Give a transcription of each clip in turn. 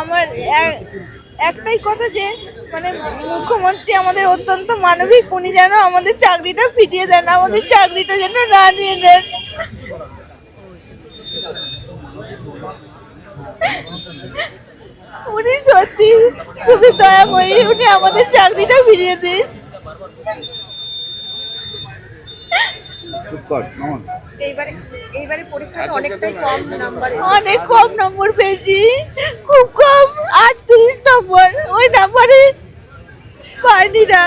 আমার একটাই কথা যে মানে মুখ্যমন্ত্রী আমাদের অত্যন্ত মানবিক উনি যেন আমাদের চাকরিটা ফিরিয়ে দেন আমাদের চাকরিটা যেন না নিয়ে নেন উনি সত্যি খুবই দয়াময়ী উনি আমাদের চাকরিটা ফিরিয়ে দিন। কর এইবারে এইবারে পরীক্ষাতে অনেকটাই কম নাম্বার অনেক কম নম্বর পেয়েছি। নম্বর ওই নাম্বারে পাইনি না।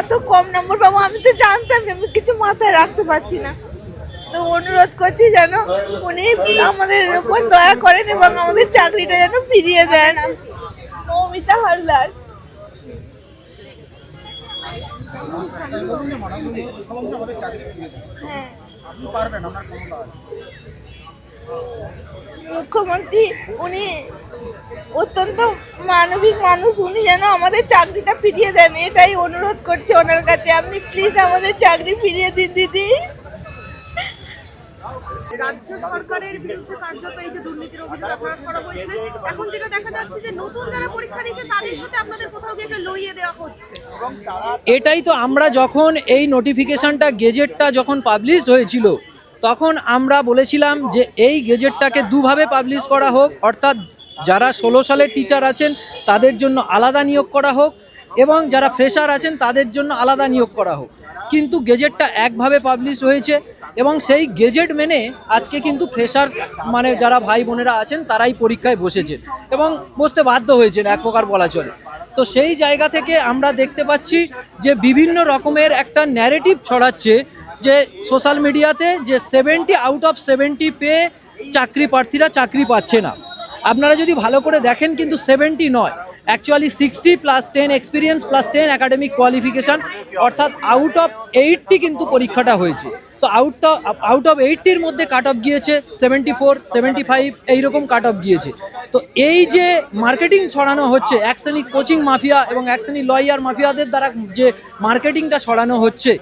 এত কম নম্বর পাবো আমি তো জানতাম আমি কিছু মাথায় রাখতে পারছি না। তো অনুরোধ করছি যেন উনি আমাদের উপর দয়া করেন এবং আমাদের চাকরিটা যেন ফিরিয়ে দেন। মৌমিতা হালদার। হ্যাঁ। মুখ্যমন্ত্রী উনি অত্যন্ত মানবিক মানুষ উনি যেন আমাদের চাকরিটা ফিরিয়ে দেন এটাই অনুরোধ করছে ওনার কাছে। আপনি প্লিজ আমাদের চাকরি ফিরিয়ে দিন দিদি। রাজ্য সরকারের বিরুদ্ধে কার্যত এই যে দুর্নীতির অভিযোগ করা হয়েছে এখন যেটা দেখা যাচ্ছে যে নতুন যারা পরীক্ষা দিচ্ছে তাদের সাথে আপনাদের কোথাও গিয়ে একটা লড়িয়ে দেওয়া হচ্ছে। এটাই তো আমরা যখন এই নোটিফিকেশনটা গেজেটটা যখন পাবলিশ হয়েছিল তখন আমরা বলেছিলাম যে এই গেজেটটাকে দুভাবে পাবলিশ করা হোক, অর্থাৎ যারা ষোলো সালের টিচার আছেন তাদের জন্য আলাদা নিয়োগ করা হোক এবং যারা ফ্রেশার আছেন তাদের জন্য আলাদা নিয়োগ করা হোক। কিন্তু গেজেটটা একভাবে পাবলিশ হয়েছে এবং সেই গেজেট মেনে আজকে কিন্তু ফ্রেশার মানে যারা ভাই বোনেরা আছেন তারাই পরীক্ষায় বসেছেন এবং বসতে বাধ্য হয়েছেন এক প্রকার বলা চলে। তো সেই জায়গা থেকে আমরা দেখতে পাচ্ছি যে বিভিন্ন রকমের একটা ন্যারেটিভ ছড়াচ্ছে যে সোশ্যাল মিডিয়াতে যে সেভেন্টি আউট অফ সেভেন্টি পেয়ে চাকরি প্রার্থীরা চাকরি পাচ্ছে না। আপনারা যদি ভালো করে দেখেন কিন্তু সেভেন্টি নয় actually sixty plus ten experience plus ten academic qualification অর্থাৎ আউট অফ এইটটি কিন্তু পরীক্ষাটা হয়েছে। তো আউট আউট অফ এইটটির মধ্যে কাট অফ গিয়েছে সেভেন্টি ফোর সেভেন্টি ফাইভ এইরকম কাট অফ গিয়েছে। তো এই যে মার্কেটিং ছড়ানো হচ্ছে এক শ্রেণি কোচিং মাফিয়া এবং এক শ্রেণি লয়ার মাফিয়াদের দ্বারা যে মার্কেটিংটা ছড়ানো হচ্ছে,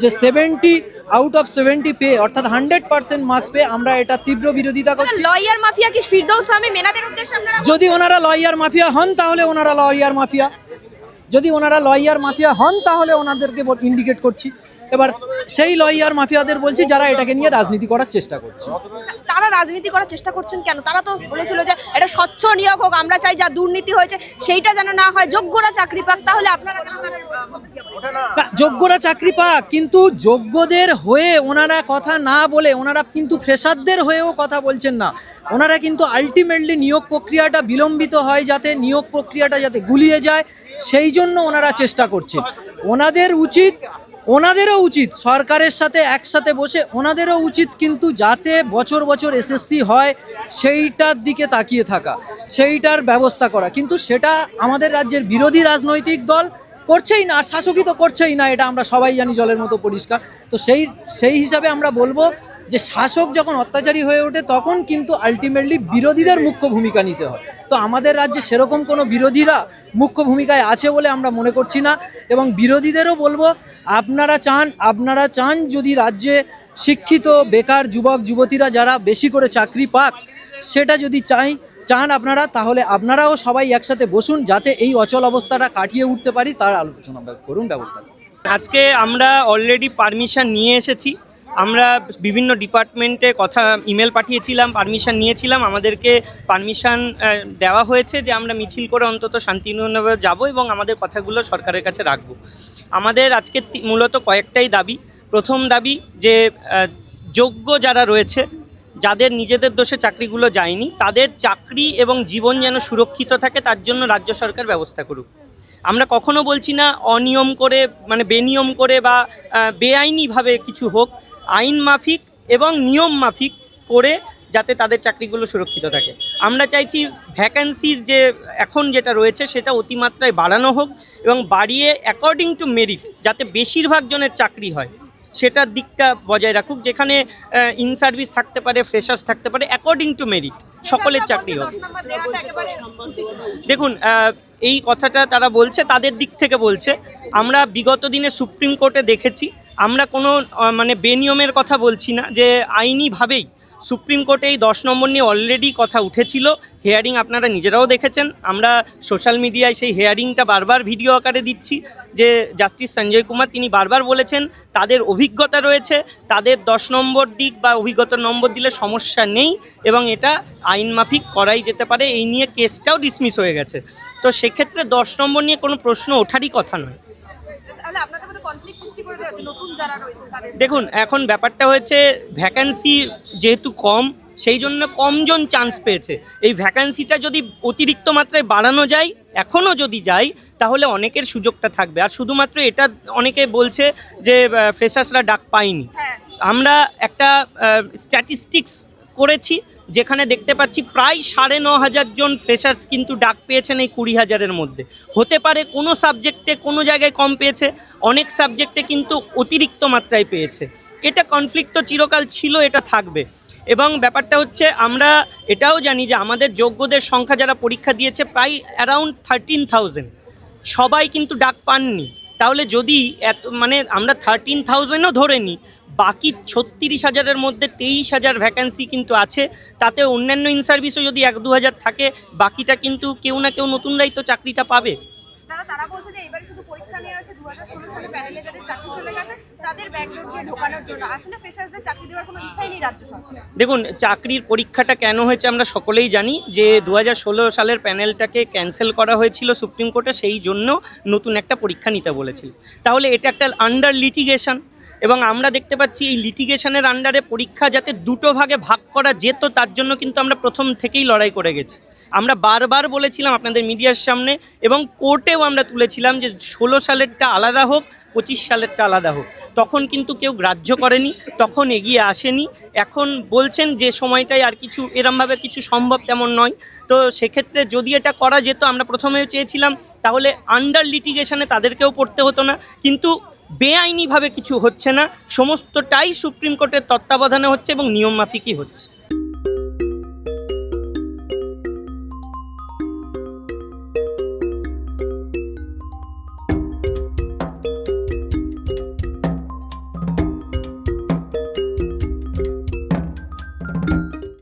যে সেভেন্টি আউট অফ সেভেন্টি পে অর্থাৎ হান্ড্রেড পার্সেন্ট মার্কস পেয়ে আমরা এটা তীব্র বিরোধিতা করছি। লয়ার মাফিয়া কি ফিরদৌস আমি মেনাদের উদ্দেশ্যে আপনারা যদি ওনারা লয়ার মাফিয়া হন তাহলে ওনারা লয়ার মাফিয়া যদি ওনারা লয়ার মাফিয়া হন তাহলে ওনাদেরকে ইন্ডিকেট করছি। এবার সেই লয়ার মাফিয়াদের বলছি যারা এটাকে নিয়ে রাজনীতি করার চেষ্টা করছে। তারা রাজনীতি করার চেষ্টা করছেন কেন? তারা তো বলেছিল যে এটা স্বচ্ছ নিয়োগ হোক আমরা চাই যা দুর্নীতি হয়েছে সেইটা যেন না হয়। যোগ্যরা চাকরি পাক তাহলে আপনারা যোগ্যরা চাকরি পাক কিন্তু যোগ্যদের হয়ে ওনারা কথা না বলে ওনারা কিন্তু ফ্রেশারদের হয়েও কথা বলছেন না। ওনারা কিন্তু আলটিমেটলি নিয়োগ প্রক্রিয়াটা বিলম্বিত হয় যাতে নিয়োগ প্রক্রিয়াটা যাতে গুলিয়ে যায় সেই জন্য ওনারা চেষ্টা করছেন। ওনাদের উচিত ওনাদেরও উচিত, সরকারের সাথে একসাথে বসে ওনাদেরও উচিত কিন্তু যাতে বছর বছর এসএসসি হয়, সেইটার দিকে তাকিয়ে থাকা, সেইটার ব্যবস্থা করা। কিন্তু সেটা আমাদের রাজ্যের বিরোধী রাজনৈতিক দল করছেই না শাসকই তো করছেই না, এটা আমরা সবাই জানি জলের মতো পরিষ্কার। তো সেই সেই হিসাবে আমরা বলব যে শাসক যখন অত্যাচারী হয়ে ওঠে, তখন কিন্তু আলটিমেটলি বিরোধীদের মুখ্য ভূমিকা নিতে হয়। তো আমাদের রাজ্যে সেরকম কোনো বিরোধীরা মুখ্য ভূমিকায় আছে বলে আমরা মনে করছি না এবং বিরোধীদেরও বলব, আপনারা চান আপনারা চান যদি রাজ্যে শিক্ষিত, বেকার যুবক, যুবতীরা যারা বেশি করে চাকরি পাক, সেটা যদি চাই, চান আপনারা, তাহলে আপনারাও সবাই একসাথে বসুন যাতে এই অচল অবস্থাটা কাটিয়ে উঠতে পারি, তার আলোচনা করুন, ব্যবস্থা আজকে আমরা অলরেডি পারমিশন নিয়ে এসেছি। আমরা বিভিন্ন ডিপার্টমেন্টে কথা, ইমেল পাঠিয়েছিলাম, পারমিশন নিয়েছিলাম। আমাদেরকে পারমিশন দেওয়া হয়েছে যে আমরা মিছিল করে অন্তত শান্তিপূর্ণভাবে যাব এবং আমাদের কথাগুলো সরকারের কাছে রাখব। আমাদের আজকে মূলত কয়েকটাই দাবি। প্রথম দাবি যে যোগ্য যারা রয়েছে, যাদের নিজেদের দোষে চাকরিগুলো যায়নি, তাদের চাকরি এবং জীবন যেন সুরক্ষিত থাকে, তার জন্য রাজ্য সরকার ব্যবস্থা করুক। আমরা কখনো বলছি না অনিয়ম করে মানে বেনিয়ম করে বা বেআইনিভাবে কিছু হোক। আইন মাফিক এবং নিয়ম মাফিক করে যাতে তাদের চাকরিগুলো সুরক্ষিত থাকে। আমরা চাইছি ভ্যাকান্সির যে এখন যেটা রয়েছে সেটা অতিমাত্রায় বাড়ানো হোক এবং বাড়িয়ে অ্যাকর্ডিং টু মেরিট যাতে বেশিরভাগ জনের চাকরি হয় সেটার দিকটা বজায় রাখুক যেখানে ইন সার্ভিস থাকতে পারে ফ্রেশার্স থাকতে পারে অ্যাকর্ডিং টু মেরিট সকলের চাকরি হোক। দেখুন এই কথাটা তারা বলছে তাদের দিক থেকে বলছে। আমরা বিগত দিনে সুপ্রিম কোর্টে দেখেছি আমরা কোনো মানে বেনিয়মের কথা বলছি না, যে আইনিভাবেই সুপ্রিম কোর্টে এই দশ নম্বর নিয়ে অলরেডি কথা উঠেছিল। হেয়ারিং আপনারা নিজেরাও দেখেছেন। আমরা সোশ্যাল মিডিয়ায় সেই হেয়ারিংটা বারবার ভিডিও আকারে দিচ্ছি, যে জাস্টিস সঞ্জয় কুমার তিনি বারবার বলেছেন, তাদের অভিজ্ঞতা রয়েছে, তাদের দশ নম্বর দিক বা অভিজ্ঞতার নম্বর দিলে সমস্যা নেই, এবং এটা আইন মাফিক করাই যেতে পারে। এই নিয়ে কেসটাও ডিসমিস হয়ে গেছে। তো সেক্ষেত্রে দশ নম্বর নিয়ে কোনো প্রশ্ন ওঠারই কথা নয়। দেখুন এখন ব্যাপারটা হয়েছে ভ্যাকান্সি যেহেতু কম সেই জন্য কমজন চান্স পেয়েছে। এই ভ্যাকান্সিটা যদি অতিরিক্ত মাত্রায় বাড়ানো যায় এখনও যদি যাই তাহলে অনেকের সুযোগটা থাকবে। আর শুধুমাত্র এটা অনেকে বলছে যে ফ্রেশার্সরা ডাক পায়নি। হ্যাঁ। আমরা একটা স্ট্যাটিস্টিক্স করেছি যেখানে দেখতে পাচ্ছি প্রায় সাড়ে ন হাজার জন ফ্রেশার্স কিন্তু ডাক পেয়েছেন এই কুড়ি হাজারের মধ্যে। হতে পারে কোনো সাবজেক্টে কোনো জায়গায় কম পেয়েছে, অনেক সাবজেক্টে কিন্তু অতিরিক্ত মাত্রায় পেয়েছে। এটা কনফ্লিক্ট তো চিরকাল ছিল, এটা থাকবে। এবং ব্যাপারটা হচ্ছে আমরা এটাও জানি যে আমাদের যোগ্যদের সংখ্যা যারা পরীক্ষা দিয়েছে প্রায় অ্যারাউন্ড থার্টিন থাউজেন্ড সবাই কিন্তু ডাক পাননি। তাহলে যদি এত মানে আমরা থার্টিন থাউজেন্ডও ধরে নিই বাকি ছত্রিশ হাজারের মধ্যে তেইশ হাজার ভ্যাকান্সি কিন্তু আছে। তাতে অন্যান্য ইন সার্ভিসও যদি এক দু হাজার থাকে বাকিটা কিন্তু কেউ না কেউ নতুনরাই তো চাকরিটা পাবে। তারা তারা বলছে যে এবারে শুধু পরীক্ষা নেওয়া হয়েছে দু হাজার ষোলো সালে প্যানেলে যাদের চাকরি চলে গেছে তাদের ব্যাকগ্রাউন্ড দিয়ে ঢোকানোর জন্য। আসলে ফ্রেশার্সদের চাকরি দেওয়ার কোনো ইচ্ছাই নেই রাজ্য সরকার দেখুন চাকরির পরীক্ষাটা কেন হয়েছে আমরা সকলেই জানি যে দু হাজার ষোলো সালের প্যানেলটাকে ক্যান্সেল করা হয়েছিল সুপ্রিম কোর্টে সেই জন্য নতুন একটা পরীক্ষা নিতে বলেছিল। তাহলে এটা একটা আন্ডার লিটিগেশন এবং আমরা দেখতে পাচ্ছি এই লিটিগেশনের আন্ডারে পরীক্ষা যাতে দুটো ভাগে ভাগ করা যেত, তার জন্য কিন্তু আমরা প্রথম থেকেই লড়াই করে গেছি। আমরা বারবার বলেছিলাম আপনাদের মিডিয়ার সামনে এবং কোর্টেও আমরা তুলেছিলাম যে ষোলো সালেরটা আলাদা হোক, পঁচিশ সালেরটা আলাদা হোক। তখন কিন্তু কেউ গ্রাহ্য করেনি, তখন এগিয়ে আসেনি। এখন বলছেন যে সময়টায় আর কিছু এরমভাবে কিছু সম্ভব তেমন নয়। তো সেক্ষেত্রে যদি এটা করা যেত, আমরা প্রথমেও চেয়েছিলাম, তাহলে আন্ডার লিটিগেশনে তাদেরকেও পড়তে হতো না। কিন্তু বেআইনিভাবে কিছু হচ্ছে না। সমস্তটাই সুপ্রিম কোর্টের তত্ত্বাবধানে হচ্ছে এবং নিয়মমাফিকই হচ্ছে।